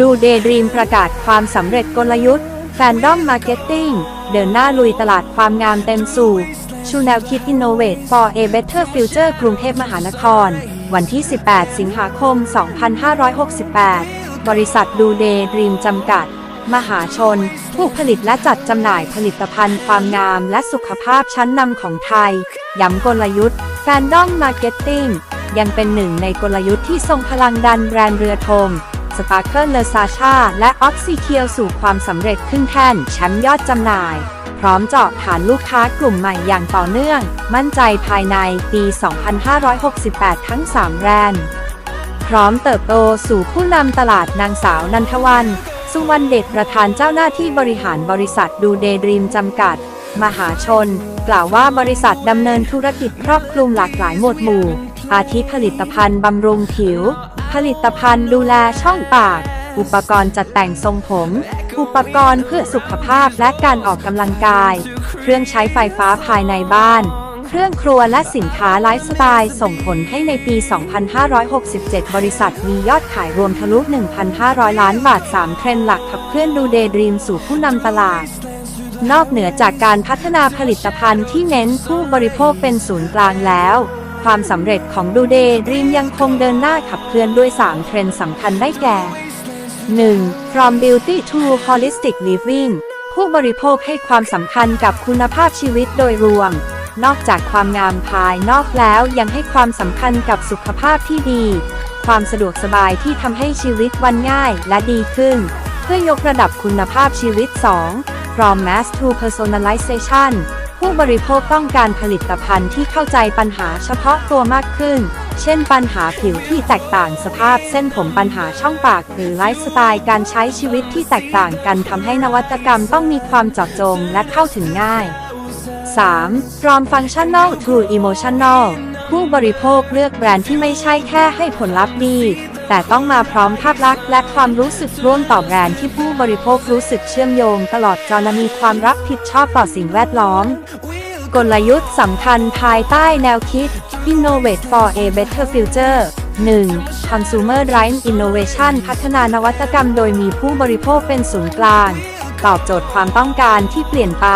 ดูเดย์ดรีมประกาศความสำเร็จกลยุทธ์แฟนดอมมาร์เก็ตติ้งเดินหน้าลุยตลาดความงามเต็มสูบชูแนวคิด Innovate for a Better Future กรุงเทพมหานคร วันที่ 18 สิงหาคม 2568 บริษัทดูเดย์ดรีมจำกัด มหาชน ผู้ผลิตและจัดจำหน่ายผลิตภัณฑ์ความงามและสุขภาพชั้นนำของไทย ย้ำกลยุทธ์แฟนดอมมาร์เก็ตติ้งยังเป็นหนึ่งในกลยุทธ์ที่ทรงพลังดันแบรนด์เรือธง สปาร์เคิลเลซาชาและออกซิเคียวสู่ความสำเร็จขึ้นแท่นแชมป์ยอดจำหน่าย พร้อมเจาะฐานลูกค้ากลุ่มใหม่อย่างต่อเนื่อง มั่นใจภายในปี 2568 ทั้ง 3 แบรนด์ พร้อมเติบโตสู่ผู้นำตลาดนางสาวนันทวัน สุวรรณเดชประธานเจ้าหน้าที่บริหารบริษัทดูเดดรีมจำกัด มหาชน กล่าวว่าบริษัทดำเนินธุรกิจครอบคลุมหลากหลายหมวดหมู่อาทิผลิตภัณฑ์บำรุงผิว ผลิตภัณฑ์ดูแลช่องปาก อุปกรณ์จัดแต่งทรงผม อุปกรณ์เพื่อสุขภาพและการออกกำลังกาย เครื่องใช้ไฟฟ้าภายในบ้าน เครื่องครัวและสินค้าไลฟ์สไตล์ส่งผลให้ในปี 2567 บริษัทมียอดขายรวมทะลุ 1,500 ล้านบาท 3 เทรนด์หลักขับเคลื่อนดูเดย์ดรีมสู่ผู้นำตลาดนอกเหนือจากการพัฒนาผลิตภัณฑ์ที่เน้นผู้บริโภคเป็นศูนย์กลางแล้ว ความสำเร็จของดูเดย์รีมยังคงเดินหน้าขับเคลื่อนด้วย 3 เทรนด์สำคัญได้แก่ 1. From Beauty to Holistic Living ผู้บริโภคให้ความสำคัญกับคุณภาพชีวิตโดยรวม นอกจากความงามภายนอกแล้วยังให้ความสำคัญกับสุขภาพที่ดี ความสะดวกสบายที่ทำให้ชีวิตวันง่ายและดีขึ้น เพื่อยกระดับคุณภาพชีวิต 2. From Mass to Personalization ผู้บริโภคต้องการผลิตภัณฑ์ที่เข้าใจปัญหาเฉพาะตัวมากขึ้น เช่นปัญหาผิวที่แตกต่างสภาพเส้นผมปัญหาช่องปาก หรือไลฟ์สไตล์การใช้ชีวิตที่แตกต่างกันทำให้นวัตกรรมต้องมีความเจาะจงและเข้าถึงง่าย 3. From Functional to Emotional ผู้บริโภคเลือกแบรนด์ที่ไม่ใช่แค่ให้ผลลัพธ์ดี แต่ต้องมาพร้อมภาพลักษณ์และความรู้สึกร่วมต่อแบรนด์ที่ผู้บริโภครู้สึกเชื่อมโยง ตลอดจนมีความรับผิดชอบต่อสิ่งแวดล้อม กลยุทธ์สำคัญภายใต้แนวคิด Innovate for a Better Future 1. Consumer Driven Innovation พัฒนานวัตกรรมโดยมีผู้บริโภคเป็นศูนย์กลาง ตอบโจทย์ความต้องการที่เปลี่ยนไป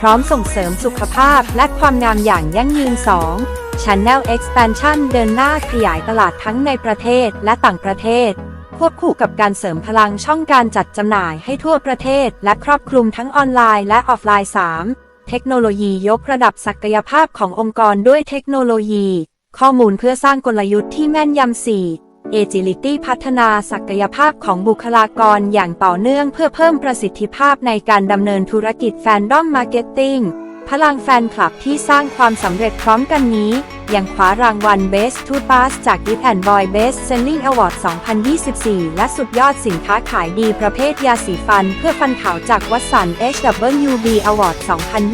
พร้อมส่งเสริมสุขภาพและความงามอย่างยั่งยืน 2. Channel Expansion เดินหน้าขยายตลาดทั้งในประเทศและต่างประเทศ ควบคู่กับการเสริมพลังช่องการจัดจำหน่ายให้ทั่วประเทศ และครอบคลุมทั้งออนไลน์และออฟไลน์ 3. เทคโนโลยียกระดับศักยภาพขององค์กรด้วยเทคโนโลยี ข้อมูลเพื่อสร้างกลยุทธ์ที่แม่นยำ 4. Agility พัฒนาศักยภาพของบุคลากรอย่างต่อเนื่องเพื่อเพิ่มประสิทธิภาพในการดำเนินธุรกิจแฟนดอมมาร์เก็ตติ้ง พลังแฟนคลับที่สร้างความสำเร็จพร้อมกันนี้ ยังคว้ารางวัล Best to Pass จาก Gift and Boy Best Selling Award 2024 และสุดยอดสินค้าขายดีประเภทยาสีฟัน เพื่อฟันขาวจากวัสัน HWB Award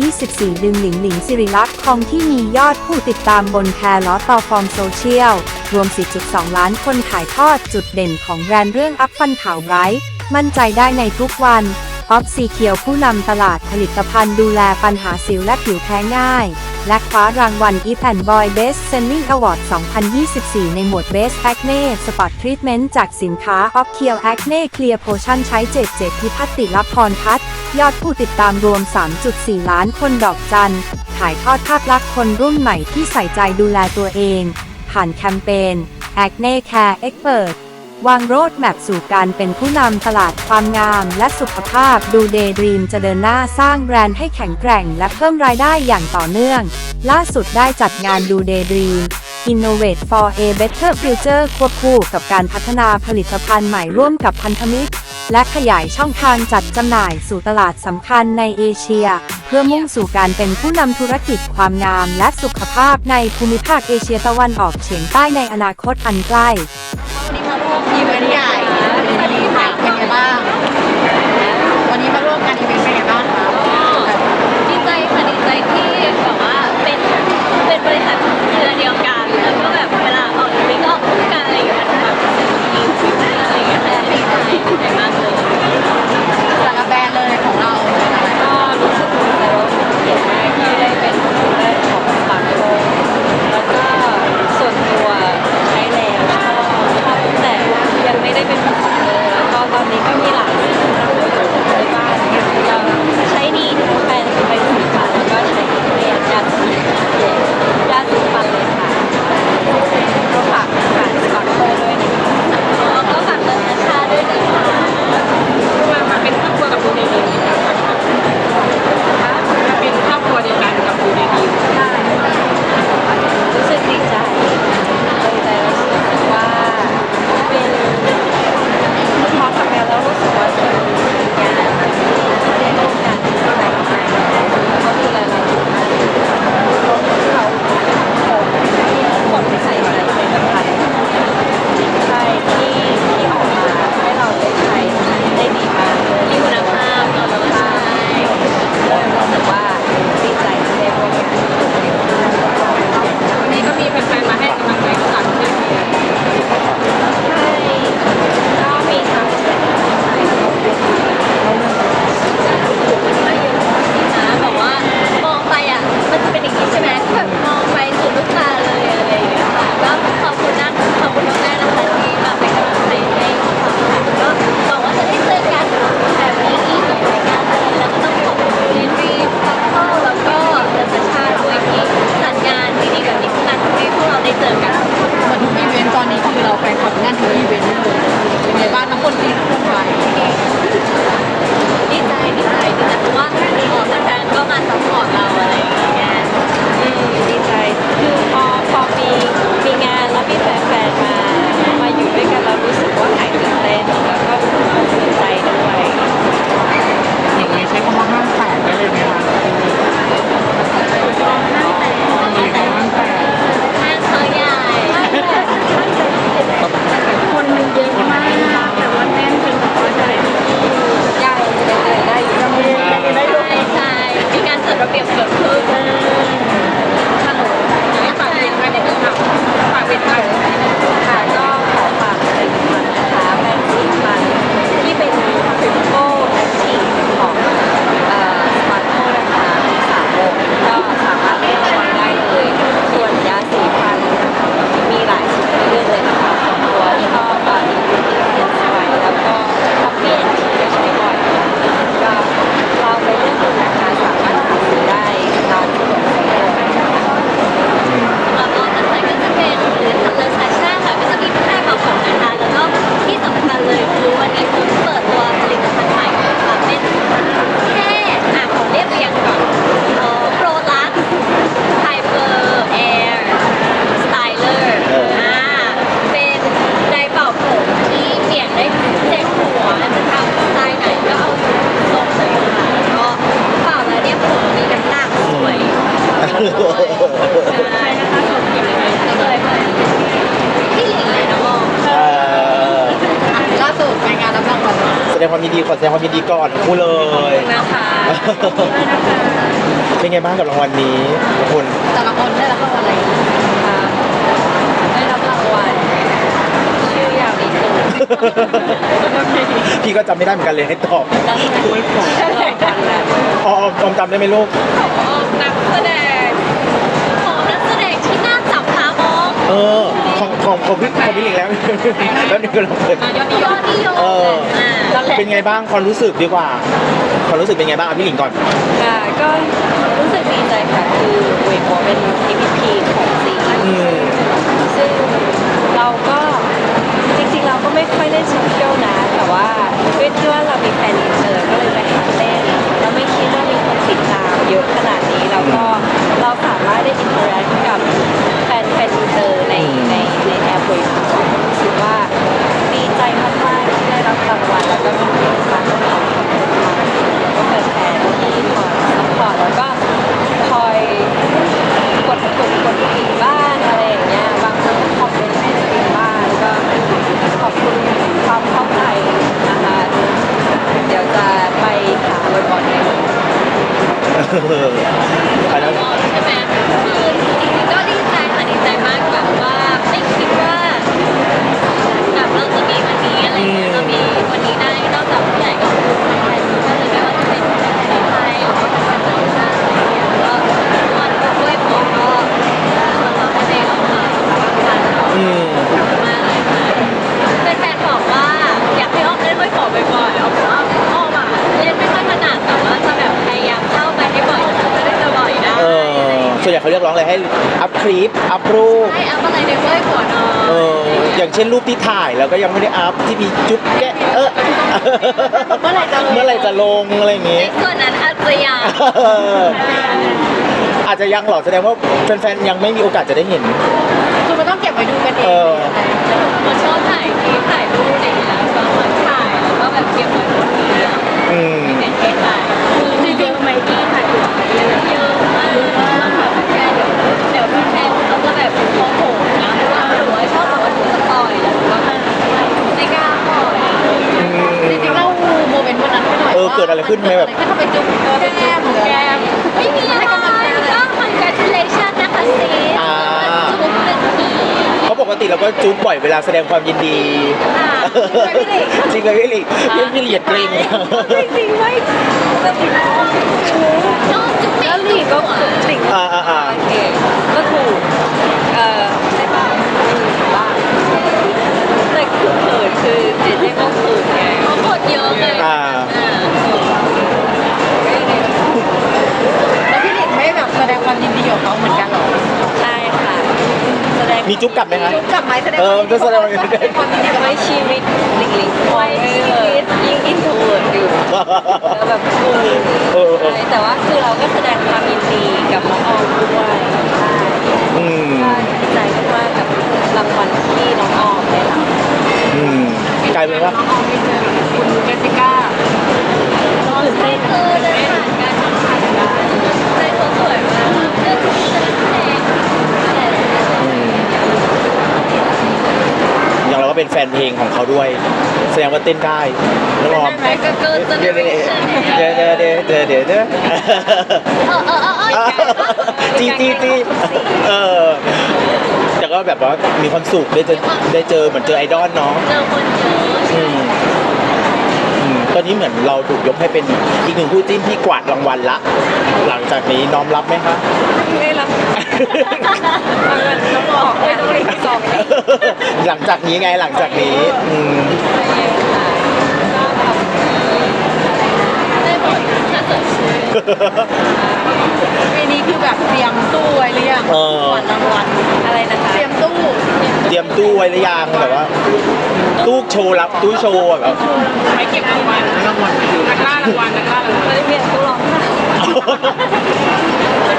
2024 ดึงหลิงหลิงสิริลักษณ์คองที่มียอดผู้ติดตามบนแพรล้อต่อฟอร์มโซเชียล รวม 4.2 ล้านคนถ่ายทอดจุดเด่นของแบรนด์เรื่องอัพฟันขาวไบรท์มั่นใจได้ในทุกวัน ออฟซีเคียวผู้นำตลาดผลิตภัณฑ์ดูแลปัญหาสิวและผิวแพ้ง่าย และคว้ารางวัล e p a n Boy Best Selling Award 2024 ในหมวด Best Acne Spot Treatment จากสินค้า o f k i e l Acne Clear Potion ใช้เจ็ดเจ็ดพิพัฒติลพรพัฒยอดผู้ติดตามรวม 3.4 ล้านคนดอกจันถ่ายทอดภาพลักษณ์คนรุ่นใหม่ที่ใส่ใจดูแลตัวเอง ผ่านแคมเปญ Acne Care Expert วางโรดแมพสู่การเป็นผู้นำตลาดความงามและสุขภาพดูเดย์ดรีมจะเดินหน้าสร้างแบรนด์ให้แข็งแกร่งและเพิ่มรายได้อย่างต่อเนื่อง ล่าสุดได้จัดงานดูเดย์ดรีม Innovate for a Better Future ควบคู่กับการพัฒนาผลิตภัณฑ์ใหม่ร่วมกับพันธมิตร และขยายช่องทางจัดจำหน่ายสู่ตลาดสำคัญในเอเชีย เพื่อมุ่งสู่การเป็นผู้นำธุรกิจความงามและสุขภาพในภูมิภาคเอเชียตะวันออกเฉียงใต้ในอนาคตอันใกล้วันนี้มาร่วมอีเวนต์ใหญ่วัสดีค่ะเป็นไงบ้าง งความยินดีขอแสดงความยินดีก่อนคู่เลย นะคะเป็นไงบ้างกับรางวัลนี้ทุกคนแต่ละคนได้รับรางวัลอะไรได้รับรางวัลชื่อยาวนิดนึงพี่ก็จำไม่ได้เหมือนกันเลยให้ตอบแล้วไม่ขอรางวัลแล้วอ๋อออมออมจำได้ไหมลูก ของนักแสดงของ เออของของของพี่ของพี่หลิงแล้วแล้วนี่ก็เราเลยยอดนิยมนิยมเอออ่าเป็นไงบ้างความรู้สึกดีกว่าความรู้สึกเป็นไงบ้างอะพี่หลิงก่อน ค่ะก็รู้สึกดีใจค่ะคือเวทโมเป็น MVP ของซีรีส์อืม ซึ่งเราก็จริงๆเราก็ไม่ค่อยเล่นโซเชียลนะ แต่ว่าด้วยที่ว่าเรามีแฟนอินเตอร์ก็เลยไปหาเล่น เยอะขนาดนี้ แล้วก็เราสามารถได้อินเทอร์แอคกับแฟนแฟนเตอร์ในในในแอปเวทรู้สึกว่าดีใจมากๆที่ได้รับรางวัลแล้วก็มีเกียรติมากขอบคุณมาก็แฟนๆที่คอยซัพพอร์ตแล้วก็คอยกดกดกดกิ่งบ้างอะไรอย่างเงี้ย บางคนก็คอมเมนต์ให้กิ่งบ้างก็ขอบคุณความเข้าใจนะคะ เดี๋ยวจะไปหาบ่อยๆเลย เอออั รียกร้องอะไรให้อัพคลิปอัพรูป ให้อัพอะไรในเว้ยหัวน้อเอออย่างเช่นรูปที่ถ่ายแล้วก็ยังไม่ได้อัพที่มีจุ๊บแกะเออเมื่อไหร่จะลง เมื่อไหร่จะลงอะไรอย่างในงี้ส่วนนั้นอาจจะยังเอออาจจะยังหรอแสดงว่าแฟนๆยังไม่มีโอกาสจะได้เห็น คือมันต้องเก็บไว้ดูกันเอเองอมันชอบถ่ายคลิปถ่ายรูปอะไรอย่างเงี้ยก็เหมือนถ่ายแล้วก็แบบเก็บไว้หมดเลยอะอืม ดอะไรขึ้นไหมแบบที่เขาไปจุ๊บแก้มหรืออะไรแก้มไม่มีอะไรก็ congratulation นะคะซีอ่า จุ๊บหนึ่งทีเพราะปกติเราก็จุ๊บบ่อยเวลาแสดงความยินดี ค่ะจริงเลยพี่หลิงพี่พี่เหลียดเกรงจริงไม่แบบชอบจุ๊บหนึ่งทีก็จุ๊บหนึ่งอ่าอ่าอ่าโอเคก็ถูกเอ่อใช่ป่ะว่าแต่คือเขินคือเจเจก็เขินไง เขากดเยอะเลยอ่า แสดงความยินดีกับเขาเหมือนกันหรอใช่ค่ะมีจุ๊บกลับไหมคะ จุ๊บกลับไหมแสดงความยินดีคกับไม่ชีวิตลิงลิงไว้ชีวิตยิ่งอินทรดอยู่แล้วแบบคือเออแต่ว่าคือเราก็แสดงความยินดีกับน้องออมด้วยใช่อืก็ดีใจมากๆกับรางวัลที่น้องออมได้รับกลายเป็นว่า น้องออมไปเจอคุณเจสิก้าตื่นเต้นเดินผ่านกัน สยมากเรื่องที่แสดงแต่อืมอย่างเราก็เป็นแฟนเพลงของเขาด้วย แสดงว่าเต้นได้แล้วลองแต่ก็เกินเจเนเดี๋ยวเรชั่นเนี่ยเดี๋ยวเดี๋ยวเดี๋ยวเดี๋ยวเดี๋ยวเดี๋ยวเออเออเออเออจีจีจีเออแต่ก็แบบว่ามีความสุขได้เจอได้เจอเหมือนเจอไอดอลเนาะ เจอคนเยอะ อืม นนี้เหมือนเราถูกยกให้เป็นอีกหนึ่งคู่จิ้นที่กวาดรางวัลละ หลังจากนี้น้อมรับไหมคะ ไม่รับต้องบอกเลยต้องรีบสอบเลยหลังจากนี้ไงหลังจากนี้อืมได้หมดถ้าสดชื่นปีนี้คือแบบเตรียมตู้ไว้หรือยังเออ ก่อนรางวัลอะไรนะคะเตรียมตู้ เตรียมตู้ไว้หรือยังแบบว่า ตู้โชว์รับตู้โชว์แบบไว้เก็บรางวัลรางวัลนักล่ารางวัลนักล่ารางวัลไม่ได้เรียนตู้ร้องไห้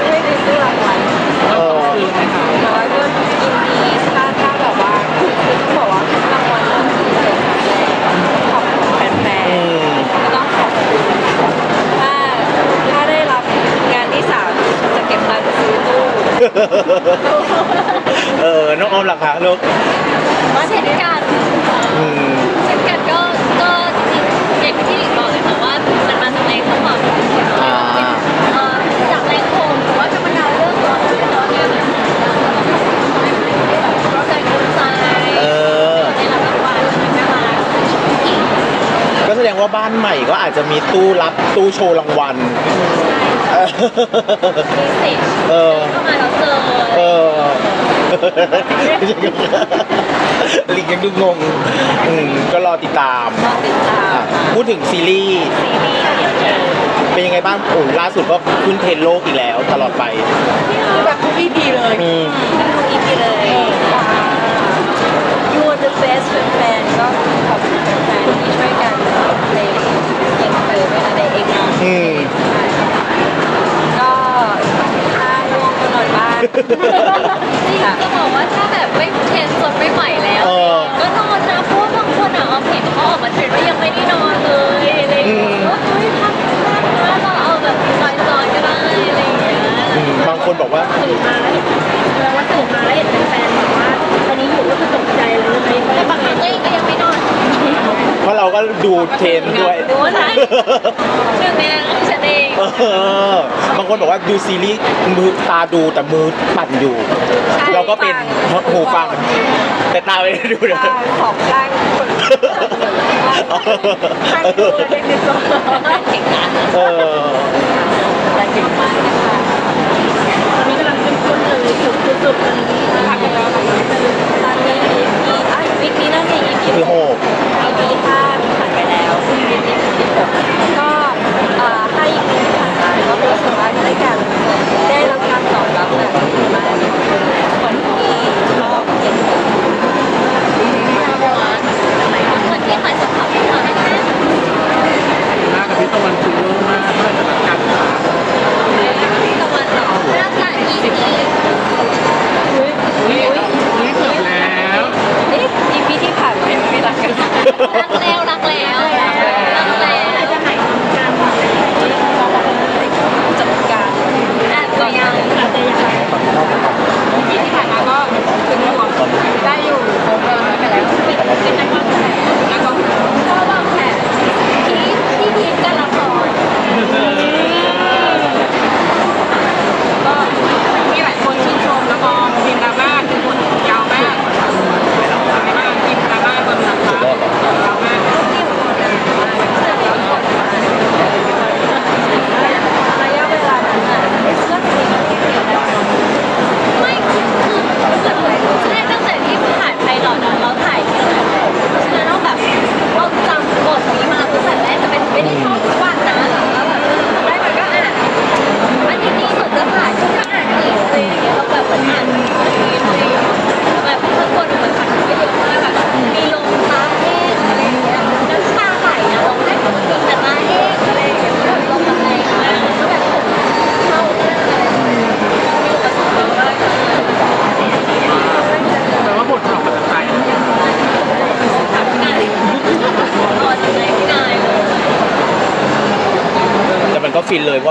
ไม่ได้เรียนตู้รางวัลเออแต่ว่าก็ยินดีถ้าถ้าแบบว่าคือต้องบอกว่ารางวัลเราคือเกิดครั้งแรกขอบคุณแฟนอืม ๆก็ต้องขอบคุณถ้าถ้าได้รับงานที่สามจะเก็บตังค์ซื้อตู้เออ น้องออมหลักคะลูก ว่าเช่นกัน อืม เช่นกันก็ก็จริงๆอย่างที่พี่หลิงบอกเลยค่ะว่ามันมาจากแรงสมอง อ่า เอ่อจากแรงโคมหรือว่าธรรมดาเรื่องของเราเนี่ยมันเราใจกลุ้มใจ เออ ได้รับรางวัลมันน่ารักอีก ก็แสดงว่าบ้านใหม่ก็ อาจจะมีตู้รับตู้โชว์รางวัล เออ มีเศษเออ เข้ามาแล้วเจอเออลิงยังดูงงอืมก็รอติดตามรอติดตามอะพูดถึงซีรีส์ซีรีส์เดี๋ยวเจอเป็นยังไงบ้างโอ้ล่าสุดก็ขึ้นเทรนด์โลกอีกแล้วตลอดไปคือแบบทุก EP เลยอืมดูอีกทีเลย You are the best แฟนๆก็ขอบคุณแฟนๆ อกนอนอืม ก็ถ้าง่วงก็นอนบ้านจริงจะบอกว่าถ้าแบบไม่เทรนจนไม่ไหวแล้วเออก็นอนนะเพราะว่าบางคนอะเอาเพลงเขาออกมาเทรนว่ายังไม่ได้นอนเลยอะไรอย่างเงี้ยว่าเฮ้ยพักพักนะเราเอาแบบจอยๆก็ได้อะไรอย่างเงี้ยอืมบางคนบอกว่าตื่นมาแล้ว ดูเทรนด์ด้วย ดูนะ หนึ่งในนั้นคือฉันเอง เออบางคนบอกว่าดูซีรีส์มือตาดูแต่มือปั่นอยู่ ใช่เราก็เป็นหูฟัง แต่ตาไม่ได้ดูเลยของร่างคนข้างตัวเด็กในตัวเก่งนะเออแต่เก่งมากนะคะตอนนี้กำลังเข้มข้นเลยสุดสุดๆตอนนี้พักกันแล้วตอนนี้มีอะวิกนี้น่าจะ EP คือโห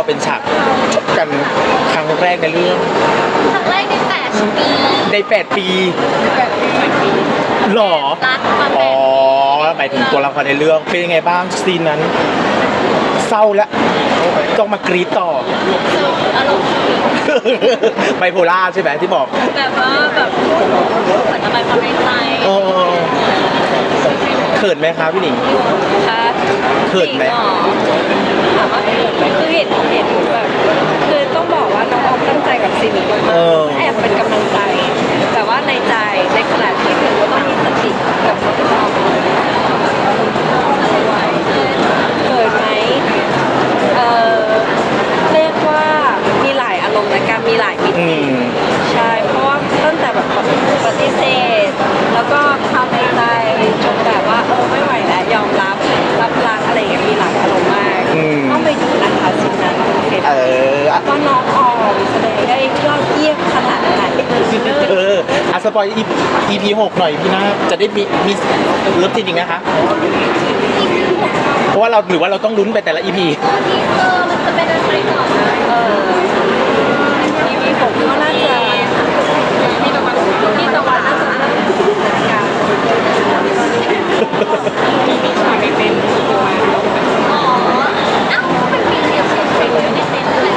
เลยเพราะว่าเป็นฉากชกกันครั้งแรกในเรื่อง ครั้งแรกในแปดปีใน 8 ปีแบบปีใหม่ปีเหรอ รักความอ๋แบอบหมายถึงตัวละครในเรื่อง เป็นยังไงบ้างซีนนั้น เศร้าแล้วต้องมากรีดต่ออารมณ์ไบโพล่าใช่ไหมที่บอก แบบว่าแบบเหมือนระบายความในใจ เออ เขินไหมครับพี่หนิงค่ะเขินไหม จริงรอถามว่าเขินไหมคือเห็นเห็นแบบคือต้องบอกว่าน้องออมตั้งใจกับซีนนี้มากเออๆแอบเป็นกำลังใจ แต่ว่าในใจในขณะที่ถึงก็ต้องมีสติกับน้องไว้เขินไหมเออเรียกว่ามีหลายอารมณ์และการมีหลายมิอืติมใช่ เพราะว่าตั้งแต่แบบปฏิเสธ แล้วก็ทำ ว่าน้องออมแสดงได้ยอดเยี่ยมขนาดไหนเอออะสปอย EP หกหน่อยพี่หน้าจะได้มีมีเลิฟจริงๆนะคะ เพราะว่าเราหรือว่าเราต้องลุ้นไปแต่ละ EP ทีเซอร์มันจะเป็นอะไรก่อนเออทีวีผมก็น่าจะพี่ตะวันพี่ตะวันน่าจะเริ่มจินตนาการมีมีฉากในเต็นท์ตัวอ๋อเอ้ามันมีเดียวเสียงเพลงอยู่ในเต็นท์เลยมีสิ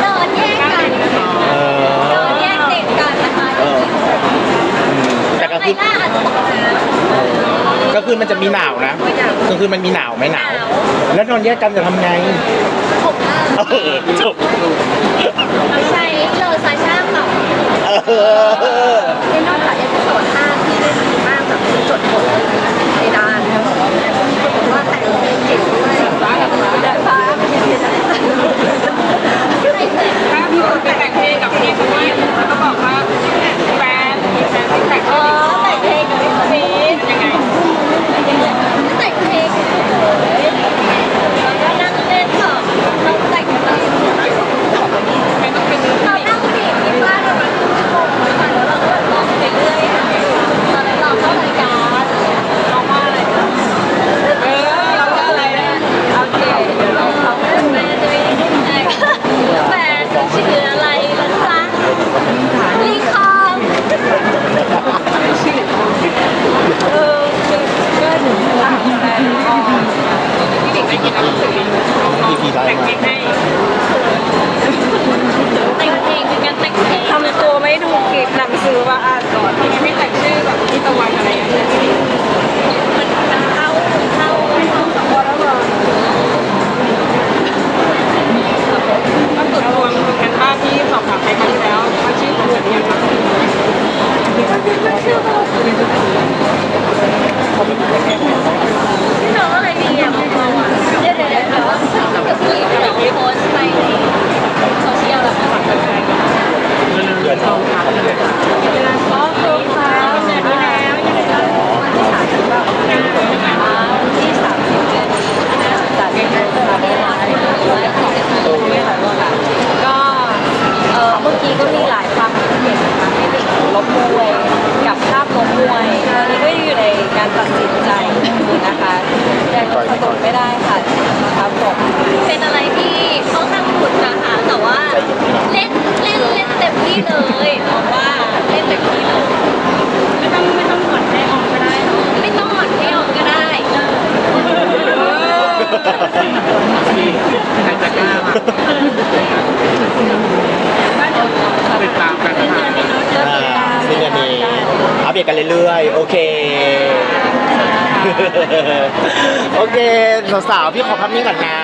เดินแยกกันเอเดิอนแยกเด็กกันนะคะเออแต่ก็ในคือหน้าอาจจะตกน้ำก็คือมันจะมีหนาวนะก็คือมันมีหนาวไหมหนาวแล้วนอนแยกกันจะทำไงผมหน้าเออจบใช่เลยซาชาค่ะเออ ในนอกจากเอพิโซด5ที่เล่นดีมากแบบจดบทในด้านผมว่าแต่งเพลงเก่งด้วยฟ้าฟ้าและฟ้าไม่ใช่เพลงอะไร ไปแต่งเพลงกับพี่ด้วยแล้วก็บอกว่าแฟนแฟนที่แต่งอ๋อแต่งเพลงกับพี่ฟียังไงแต่งเพลง นี้ก่อนนะ